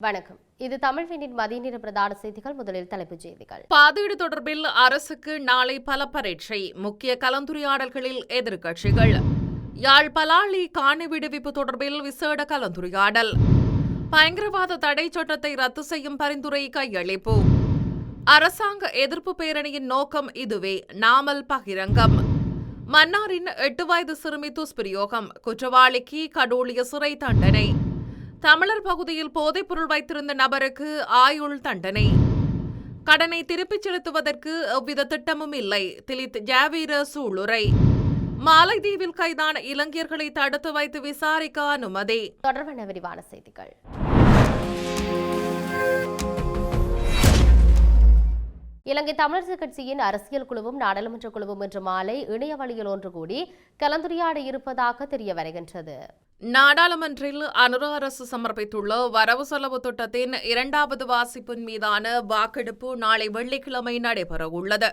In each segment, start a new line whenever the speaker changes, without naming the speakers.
வணக்கம். இது தமிழ்வினின் மதிய நேர பிரதான செய்திகள். முதலில் தலைப்புச் செய்திகள்.
பாதீடு தொடர்பில் அரசுக்கு நாளை பல பரீட்சை முக்கிய கலந்துரையாடல்களில் எதிர்க்கட்சிகள். யாழ் பலாலி காணி விடுவிப்பு தொடர்பில் விசேட கலந்துரையாடல். பயங்கரவாத தடை சட்டத்தை ரத்து செய்யும் பரிந்துரை கையளிப்பு. அரசாங்க எதிர்ப்பு பேரணியின் நோக்கம் இதுவே நாமல் பகிரங்கம். மன்னாரின் எட்டு வயது சிறுமி துஷ்பிரயோகம் குற்றவாளிக்கு கடூழிய சிறை தண்டனை. தமிழர் பகுதியில் போதைப்பொருள் வைத்திருந்த நபருக்கு ஆயுள் தண்டனை. கடனை திருப்பிச் செலுத்துவதற்கு எவ்வித திட்டமும் இல்லை திலித் ஜாவீர சூளுரை. மாலைதீவில் கைதான இளைஞர்களை தடுத்து வைத்து விசாரிக்க அனுமதி.
தொடர்பான விரிவான செய்திகள். இலங்கை தமிழரசு கட்சியின் அரசியல் குழுவும் நாடாளுமன்ற குழுவும் இன்று மாலை இணைய வழியில் ஒன்று கூடி கலந்துரையாட இருப்பதாக தெரிய வருகின்றது.
நாடாளுமன்றில் அனுர அரசு சமர்ப்பித்துள்ள வரவு செலவு திட்டத்தின் இரண்டாவது வாசிப்பின் மீதான வாக்கெடுப்பு நாளை வெள்ளிக்கிழமை நடைபெறவுள்ளது.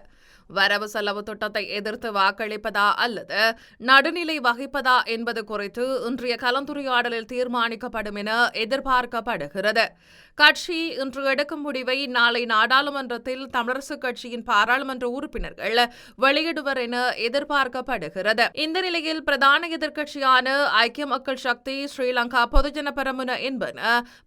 வரவு செலவு திட்டத்தை எதிர்த்து வாக்களிப்பதா அல்லது நடுநிலை வகிப்பதா என்பது குறித்து இன்றைய கலந்துரையாடலில் தீர்மானிக்கப்படும் என எதிர்பார்க்கப்படுகிறது. கட்சி இன்று எடுக்கும் முடிவை நாளை நாடாளுமன்றத்தில் தமிழரசுக் கட்சியின் பாராளுமன்ற உறுப்பினர்கள் வெளியிடுவர் என எதிர்பார்க்கப்படுகிறது. இந்த நிலையில் பிரதான எதிர்க்கட்சியான ஐக்கிய மக்கள் சக்தி ஸ்ரீலங்கா பொதுஜன பெரமுன என்பன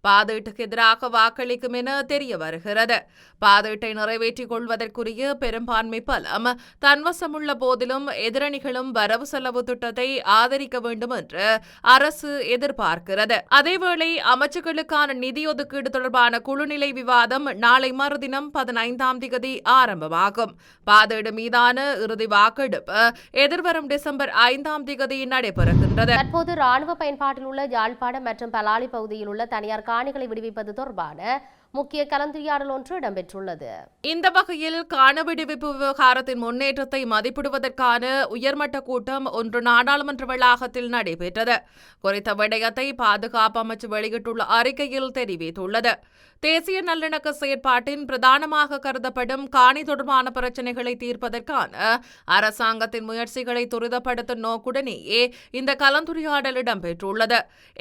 பாதீட்டுக்கு எதிராக வாக்களிக்கும் என தெரிய வருகிறது பாதீட்டை நிறைவேற்றிக் கொள்வதற்குரிய பெரும்பான்மை பலம் தன்வசமுள்ள போதிலும் எதிரணிகளும் வரவு செலவு திட்டத்தை ஆதரிக்க வேண்டும் என்று அரசு எதிர்பார்க்கிறது அதேவேளை அமைச்சர்களுக்கான நிதி ஒதுக்கீடு தொடர்பான குழுநிலை விவாதம் நாளை மறுதினம் பதினைந்தாம் தேதி ஆரம்பமாகும் பாதேடு மீதான இறுதி வாக்கெடுப்பு எதிர்வரும் டிசம்பர் ஐந்தாம் தேதி நடைபெறுகின்றது
தற்போது ராணுவ பயன்பாட்டில் உள்ள யாழ்ப்பாணம் மற்றும் பலாலி பகுதியில் உள்ள தனியார் காணிகளை விடுவிப்பது தொடர்பான முக்கிய கலந்துரையாடல் ஒன்று இடம்பெற்றுள்ளது.
இந்த வகையில் காண விடுவிப்பு விவகாரத்தின் முன்னேற்றத்தை மதிப்பிடுவதற்கான உயர்மட்ட கூட்டம் ஒன்று நாடாளுமன்ற வளாகத்தில் நடைபெற்றது. குறித்த விடயத்தை பாதுகாப்பு அமைச்சு வெளியிட்டுள்ள அறிக்கையில் தெரிவித்துள்ளது. தேசிய நல்லிணக்க செயற்பாட்டின் பிரதானமாக கருதப்படும் காணி தொடர்பான பிரச்சினைகளை தீர்ப்பதற்கான அரசாங்கத்தின் முயற்சிகளை துரிதப்படுத்தும் நோக்குடனேயே இந்த கலந்துரையாடல் இடம்பெற்றுள்ளது.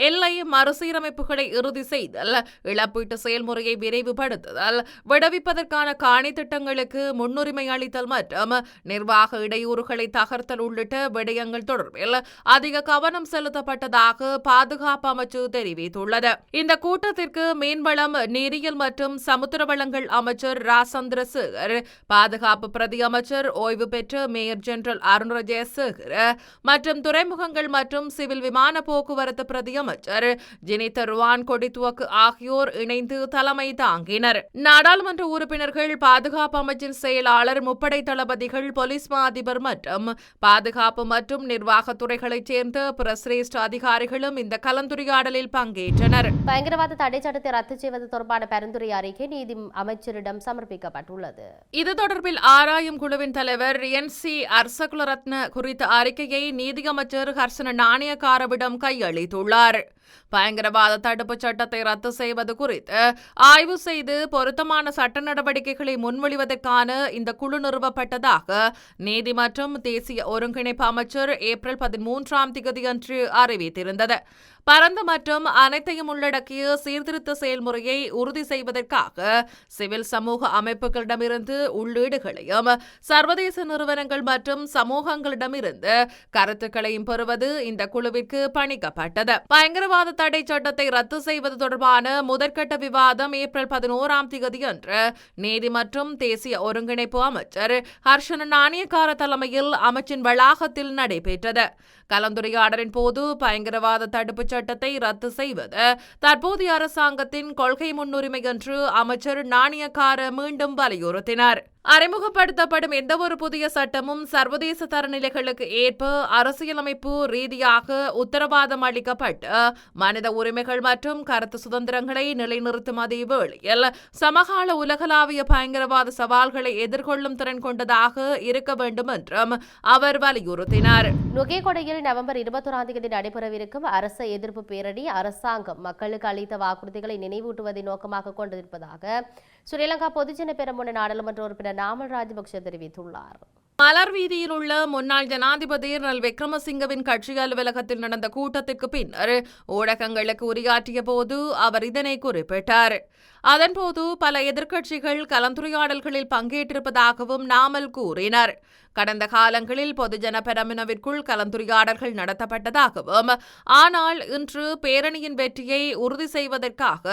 எல்லை மறுசீரமைப்புகளை இறுதி செய்தல் இழப்பீட்டு செயல்முறையை விரைவுபடுத்துதல் விடுவிப்பதற்கான காணி திட்டங்களுக்கு முன்னுரிமை அளித்தல் மற்றும் நிர்வாக இடையூறுகளை தகர்த்தல் உள்ளிட்ட விடயங்கள் தொடர்பில் அதிக கவனம் செலுத்தப்பட்டதாக பாதுகாப்பு அமைச்சு தெரிவித்துள்ளது. இந்த கூட்டத்திற்கு மீன்வளம் நீரியல் மற்றும் சமுத்திர வளங்கள் அமைச்சர் ராசந்திர சேகர் பாதுகாப்பு பிரதி அமைச்சர் ஓய்வு பெற்ற மேயர் ஜெனரல் அருண் ஜெயசேகர் மற்றும் துறைமுகங்கள் மற்றும் சிவில் விமான போக்குவரத்து பிரதி அமைச்சர் ருவான் கொடித்துவக்கு ஆகியோர் இணைந்து தலைமை தாங்கினர். நாடாளுமன்ற உறுப்பினர்கள் பாதுகாப்பு அமைச்சின் செயலாளர் முப்படை தளபதிகள் போலீஸ் மா அதிபர் மற்றும் பாதுகாப்பு மற்றும் நிர்வாகத்துறைகளைச் சேர்ந்த பிற சிரேஷ்ட அதிகாரிகளும் இந்த கலந்துரையாடலில் பங்கேற்றனர்.
பயங்கரவாத தடை சட்டத்தை ரத்து செய்வது தொடர்பான பரிந்துரை அறிக்கை நீதி அமைச்சரிடம் சமர்ப்பிக்கப்பட்டுள்ளது.
இது தொடர்பில் ஆராயும் குழுவின் தலைவர் என் சி அர்சகுலரத்ன குறித்த அறிக்கையை நீதியமைச்சர் ஹர்சன நாணயக்காரவிடம் கையளித்துள்ளார். பயங்கரவாத தடுப்பு சட்டத்தை ரத்து செய்வது குறித்து ஆய்வு செய்து பொருத்தமான சட்ட நடவடிக்கைகளை முன்மொழிவதற்கான இந்த குழு நிறுவப்பட்டதாக நீதி மற்றும் தேசிய ஒருங்கிணைப்பு அமைச்சர் ஏப்ரல் பதிமூன்றாம் திகதியன்று அறிவித்திருந்தது. பரந்த மற்றும் அனைத்தையும் உள்ளடக்கிய சீர்திருத்த செயல்முறையை உறுதி செய்வதற்காக சிவில் சமூக அமைப்புகளிடமிருந்து உள்ளீடுகளையும் சர்வதேச நிறுவனங்கள் மற்றும் சமூகங்களிடமிருந்து கருத்துக்களையும் பெறுவது இந்த குழுவிற்கு பணிக்கப்பட்டது. பயங்கரவாத தடை சட்டத்தை ரத்து செய்வது தொடர்பான முதற்கட்ட விவாதம் ஏப்ரல் பதினோராம் தேதி அன்று நீதி மற்றும் தேசிய ஒருங்கிணைப்பு அமைச்சர் ஹர்ஷன நாணயக்கார தலைமையில் அமைச்சின் வளாகத்தில் நடைபெற்றது. கலந்துரையாடலின் போது பயங்கரவாத தடுப்பு சட்டத்தை ரத்து செய்வது தற்போதைய அரசாங்கத்தின் கொள்கை முன்னுரிமை என்று அமைச்சர் நாணயக்கார மீண்டும் வலியுறுத்தினார். அறிமுகப்படுத்தப்படும் எந்தவொரு புதிய சட்டமும் சர்வதேச தரநிலைகளுக்கு ஏற்ப அரசியலமைப்பு ரீதியாக உத்தரவாதம் அளிக்கப்பட்டு மனித உரிமைகள் மற்றும் கருத்து சுதந்திரங்களை நிலைநிறுத்தும் அதே வேளையில் சமகால உலகளாவிய பயங்கரவாத சவால்களை எதிர்கொள்ளும் திறன் கொண்டதாக இருக்க வேண்டும் என்றும் அவர் வலியுறுத்தினார்.
நுகேகொடையில் நவம்பர் இருபத்தொராம் தேதி நடைபெறவிருக்கும் அரச எதிர்ப்பு பேரணி அரசாங்கம் மக்களுக்கு அளித்த வாக்குறுதிகளை நினைவூட்டுவதை நோக்கமாக கொண்டிருப்பதாக ஸ்ரீலங்கா பொதுஜன பெரமுன நாடாளுமன்ற உறுப்பினர் நாமல் ராஜபக்ஷ தெரிவித்துள்ளார்.
மலர் வீதியில் உள்ள முன்னாள் ஜனாதிபதி ரல் விக்ரமசிங்கவின் கட்சி அலுவலகத்தில் நடந்த கூட்டத்திற்கு பின்னர் ஊடகங்களுக்கு உரையாற்றிய போது அவர் இதனை குறிப்பிட்டார். அதன்போது பல எதிர்க்கட்சிகள் கலந்துரையாடல்களில் பங்கேற்றிருப்பதாகவும் நாமல் கூறினர். கடந்த காலங்களில் பொதுஜன பெரமினவிற்குள் கலந்துரையாடல்கள் நடத்தப்பட்டதாகவும் ஆனால் இன்று பேரணியின் வெற்றியை உறுதி செய்வதற்காக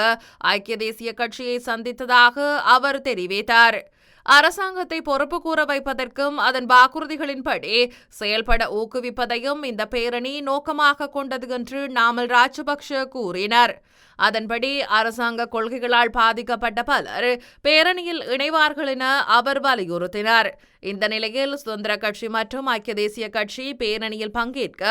ஐக்கிய தேசிய கட்சியை சந்தித்ததாக அவர் தெரிவித்தார். அரசாங்கத்தை பொறுப்பு கூற வைப்பதற்கும் அதன் வாக்குறுதிகளின்படி செயல்பட ஊக்குவிப்பதையும் இந்த பேரணி நோக்கமாக கொண்டது என்று நாமல் ராஜபக்ஷ கூறினார். அதன்படி அரசாங்க கொள்கைகளால் பாதிக்கப்பட்ட பலர் பேரணியில் இணைவார்கள் என அவர் வலியுறுத்தினார். இந்த நிலையில் சுதந்திர கட்சி மற்றும் ஐக்கிய தேசிய கட்சி பேரணியில் பங்கேற்க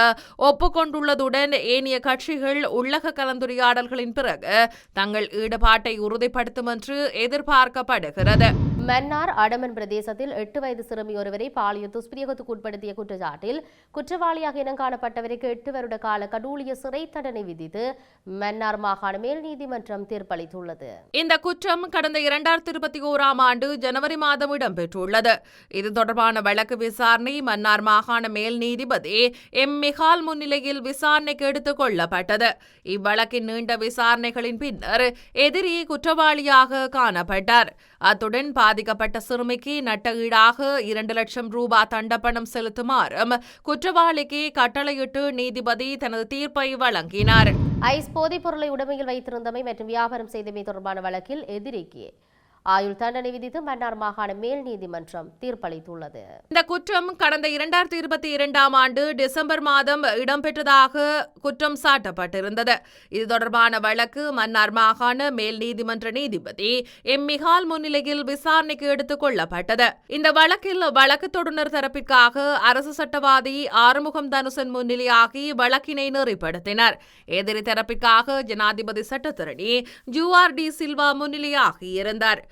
ஒப்புக்கொண்டுள்ளதுடன் ஏனைய கட்சிகள் உள்ளக கலந்துரையாடல்களின் பிறகு தங்கள் ஈடுபாட்டை உறுதிப்படுத்தும் என்று எதிர்பார்க்கப்படுகிறது.
மன்னார் அடமன் பிரதேசத்தில் எட்டு வயது சிறுமி ஒருவரை பாலியல் துஷ்பிரயோகத்துக்கு உட்படுத்திய குற்றச்சாட்டில் குற்றவாளியாக இனம் காணப்பட்டவருக்கு எட்டு வருட கால கடூழிய சிறை தண்டனை விதித்து மன்னார் மாகாண மேல் நீதிமன்றம் தீர்ப்பளித்துள்ளது.
இந்த குற்றம் கடந்த இரண்டாயிரத்தி இருபத்தி ஓராம் ஆண்டு ஜனவரி மாதம் இடம்பெற்றுள்ளது. இது தொடர்பான வழக்கு விசாரணை மன்னார் மாகாண மேல் நீதிபதி எம். மிகால் முன்னிலையில் விசாரணைக்கு எடுத்துக் கொள்ளப்பட்டது. இவ்வழக்கின் நீண்ட விசாரணைகளின் பின்னர் எதிரி குற்றவாளியாக காணப்பட்டார். அத்துடன் பாதிக்கப்பட்ட சிறுமிக்கு நட்ட ஈடாக இரண்டு லட்சம் ரூபாய் தண்டப்பணம் செலுத்துமாறும் குற்றவாளிக்கு கட்டளையிட்டு நீதிபதி தனது தீர்ப்பை வழங்கினார்.
ஐஸ் போதைப் பொருளை உடமையில் வைத்திருந்தமை மற்றும் வியாபாரம் செய்தமை தொடர்பான வழக்கில் எதிரிக்கு ஆயுள் தண்டனை விதித்து மன்னார் மாகாண மேல் நீதிமன்றம் தீர்ப்பளித்துள்ளது.
இந்த குற்றம் கடந்த இரண்டாயிரத்தி இருபத்தி இரண்டாம் ஆண்டு டிசம்பர் மாதம் இடம்பெற்றதாக குற்றம் சாட்டப்பட்டிருந்தது. இது தொடர்பான வழக்கு மன்னார் மாகாண மேல் நீதிமன்ற நீதிபதி எம். மிகால் முன்னிலையில் விசாரணைக்கு எடுத்துக் கொள்ளப்பட்டது. இந்த வழக்கில் வழக்கு தொடுநர் தரப்பிற்காக அரசு சட்டவாதி ஆறுமுகம் தனுசன் முன்னிலையாகி வழக்கினை நெறிப்படுத்தினர். எதிரி தரப்பிற்காக ஜனாதிபதி சட்டத்திரணி ஜூஆர் டி சில்வா முன்னிலையாகி இருந்தார்.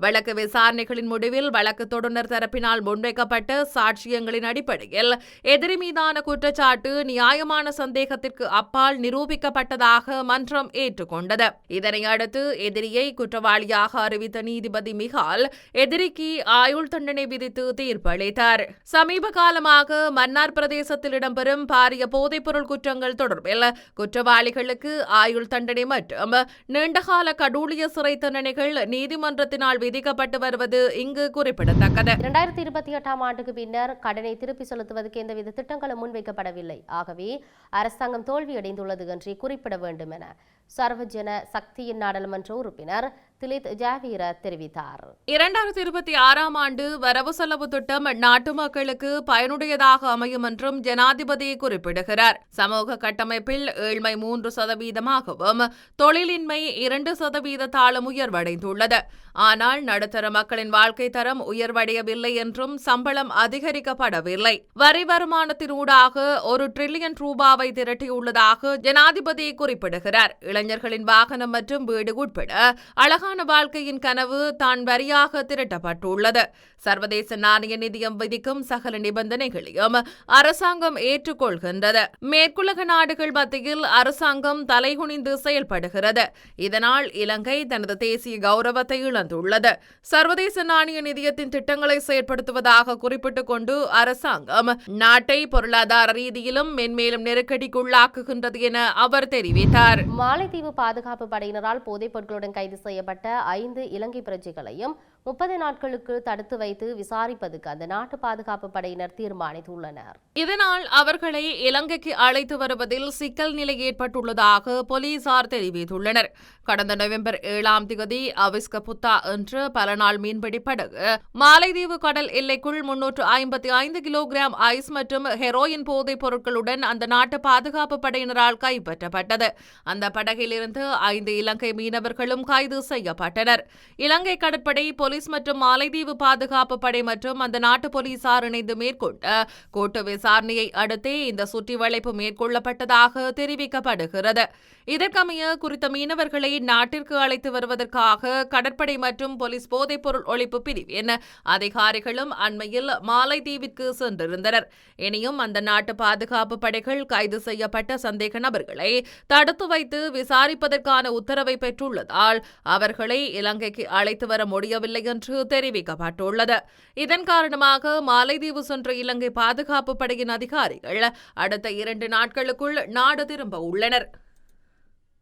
வழக்கு விசாரணைகளின் முடிவில் வழக்கு தொடுநர் தரப்பினால் முன்வைக்கப்பட்ட சாட்சியங்களின் அடிப்படையில் எதிரி மீதான குற்றச்சாட்டு நியாயமான சந்தேகத்திற்கு அப்பால் நிரூபிக்கப்பட்டதாக மன்றம் ஏற்றுக்கொண்டது. இதனை அடுத்து எதிரியை குற்றவாளியாக அறிவித்த நீதிபதி மிகால் எதிரிக்கு ஆயுள் தண்டனை விதித்து தீர்ப்பளித்தார் சமீப காலமாக மன்னார் பிரதேசத்தில் இடம்பெறும் பாரிய போதைப்பொருள் குற்றங்கள் தொடர்பில் குற்றவாளிகளுக்கு ஆயுள் தண்டனை மற்றும் நீண்டகால கடூழிய சிறை தண்டனைகள் நீதிமன்றத்தினால் விதிக்கப்பட்டு வருவது இங்கு குறிப்பிடத்தக்கது.
இரண்டாயிரத்தி இருபத்தி எட்டாம் ஆண்டுக்கு பின்னர் கடனை திருப்பி செலுத்துவதற்கு எந்தவித திட்டங்களும் முன்வைக்கப்படவில்லை. ஆகவே அரசாங்கம் தோல்வியடைந்துள்ளது என்று குறிப்பிட வேண்டும் என சர்வஜன சக்தியின் நாடாளுமன்ற உறுப்பினர் திலித் ஜாவீர தெரிவித்தார்.
இரண்டாயிரத்தி இருபத்தி ஆறாம் ஆண்டு வரவு செலவு திட்டம் நாட்டு மக்களுக்கு பயனுடையதாக அமையும் என்றும் ஜனாதிபதி குறிப்பிடுகிறார். சமூக கட்டமைப்பில் ஏழ்மை மூன்று சதவீதமாகவும் தொழிலின்மை இரண்டு சதவீதத்தாலும் உயர்வடைந்துள்ளது. ஆனால் நடுத்தர மக்களின் வாழ்க்கை தரம் உயர்வடையவில்லை என்றும் சம்பளம் அதிகரிக்கப்படவில்லை. வரி வருமானத்தினூடாக ஒரு டிரில்லியன் ரூபாவை திரட்டியுள்ளதாக ஜனாதிபதி குறிப்பிடுகிறார். இளைஞர்களின் வாகனம் மற்றும் வீடு உட்பட அழகான வாழ்க்கையின் கனவு தான் வரியாக திரட்டப்பட்டுள்ளது. சர்வதேச நாணய நிதியம் விதிக்கும் சகல நிபந்தனைகளையும் அரசாங்கம் ஏற்றுக்கொள்கின்றது. மேற்குலக நாடுகள் மத்தியில் அரசாங்கம் தலைகுனிந்து செயல்படுகிறது. இதனால் இலங்கை தனது தேசிய கௌரவத்தை இழந்துள்ளது. சர்வதேச நாணய நிதியத்தின் திட்டங்களை செயற்படுத்துவதாக குறிப்பிட்டுக் கொண்டு அரசாங்கம் நாட்டை பொருளாதார ரீதியிலும் மென்மேலும் நெருக்கடிக்குள்ளாக்குகின்றது என அவர் தெரிவித்தார்.
மாலை மாலைத்தீவு பாதுகாப்பு படையினரால் போதைப் பொருட்களுடன் கைது செய்யப்பட்ட ஐந்து இலங்கை பிரஜைகளையும் முப்பது நாட்களுக்கு தடுத்து வைத்து விசாரிப்பதற்கு அந்த நாட்டு பாதுகாப்பு படையினர் தீர்மானித்துள்ளனர்.
இதனால் அவர்களை இலங்கைக்கு அழைத்து வருவதில் சிக்கல் நிலை ஏற்பட்டுள்ளதாக போலீசார் தெரிவித்துள்ளனர். கடந்த நவம்பர் ஏழாம் தேதி அவிஸ்க புத்தா என்று பல நாள் மீன்பிடி படகு மாலைதீவு கடல் எல்லைக்குள் முன்னூற்று ஐம்பத்தி ஐந்து கிலோகிராம் ஐஸ் மற்றும் ஹெரோயின் போதைப் பொருட்களுடன் அந்த நாட்டு பாதுகாப்பு படையினரால் கைப்பற்றப்பட்டது. அந்த படகிலிருந்து ஐந்து இலங்கை மீனவர்களும் கைது செய்யப்பட்டனர். இலங்கை கடற்படை போலீஸ் மற்றும் மாலைதீவு பாதுகாப்பு படை மற்றும் அந்த நாட்டு போலீசார் இணைந்து மேற்கொண்ட கூட்டு விசாரணையை அடுத்தே இந்த சுற்றி வளைப்பு மேற்கொள்ளப்பட்டதாக தெரிவிக்கப்படுகிறது. இதற்கமைய குறித்த மீனவர்களை நாட்டிற்கு அழைத்து வருவதற்காக கடற்படை மற்றும் போலீஸ் போதைப்பொருள் ஒழிப்பு பிரிவின் அதிகாரிகளும் அண்மையில் மாலைதீவிற்கு சென்றிருந்தனர். இனியும் அந்த நாட்டு பாதுகாப்பு படைகள் கைது செய்யப்பட்ட சந்தேக நபர்களை தடுத்து வைத்து விசாரிப்பதற்கான உத்தரவை பெற்றுள்ளதால் அவர்களை இலங்கைக்கு அழைத்து வர முடியவில்லை என்று தெரிவிக்கப்பட்டுள்ளது. இதன் காரணமாக மாலைதீவு சென்ற இலங்கை பாதுகாப்பு படையின் அதிகாரிகள் அடுத்த இரண்டு நாட்களுக்குள் நாடு திரும்ப உள்ளனர்.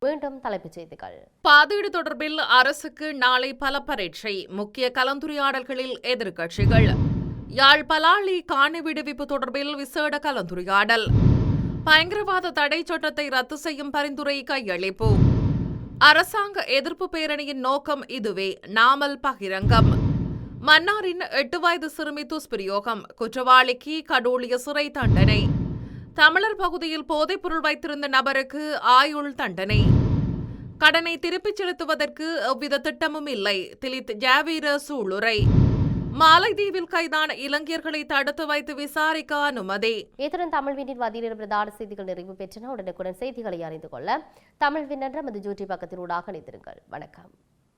மீண்டும் தலைப்புச் செய்திகள்.
பாதீடு தொடர்பில் அரசுக்கு நாளை பல பரீட்சை முக்கிய கலந்துரையாடல்களில் எதிர்க்கட்சிகள். யாழ் பலாலி காணி விடுவிப்பு தொடர்பில் விசேட கலந்துரையாடல். பயங்கரவாத தடை சட்டத்தை ரத்து செய்யும் பரிந்துரை கையளிப்பு. அரசாங்க எதிர்ப்பு பேரணியின் நோக்கம் இதுவே நாமல் பகிரங்கம். மன்னாரின் எட்டு வயது சிறுமி துஷ்பிரயோகம் குற்றவாளிக்கு கடூழிய சிறை தண்டனை. தமிழர் பகுதியில் போதைப்பொருள் வைத்திருந்த நபருக்கு ஆயுள் தண்டனை. கடனை திருப்பிச் செலுத்துவதற்கு எவ்வித திட்டமும் இல்லை திலித் ஜாவீர சூளுரை. மாலைதீவில் கைதான இளைஞர்களை தடுத்து வைத்து விசாரிக்க அனுமதி
இத்துடன் தமிழ் விண்ணின் மதியிலிரு பிரதான செய்திகள் நிறைவு பெற்றன. உடனுக்குடன் செய்திகளை அறிந்து கொள்ள தமிழ் விண்ணன்ற நமது ஜூட்டி பக்கத்தினூடாக இணைந்திருங்கள். வணக்கம்.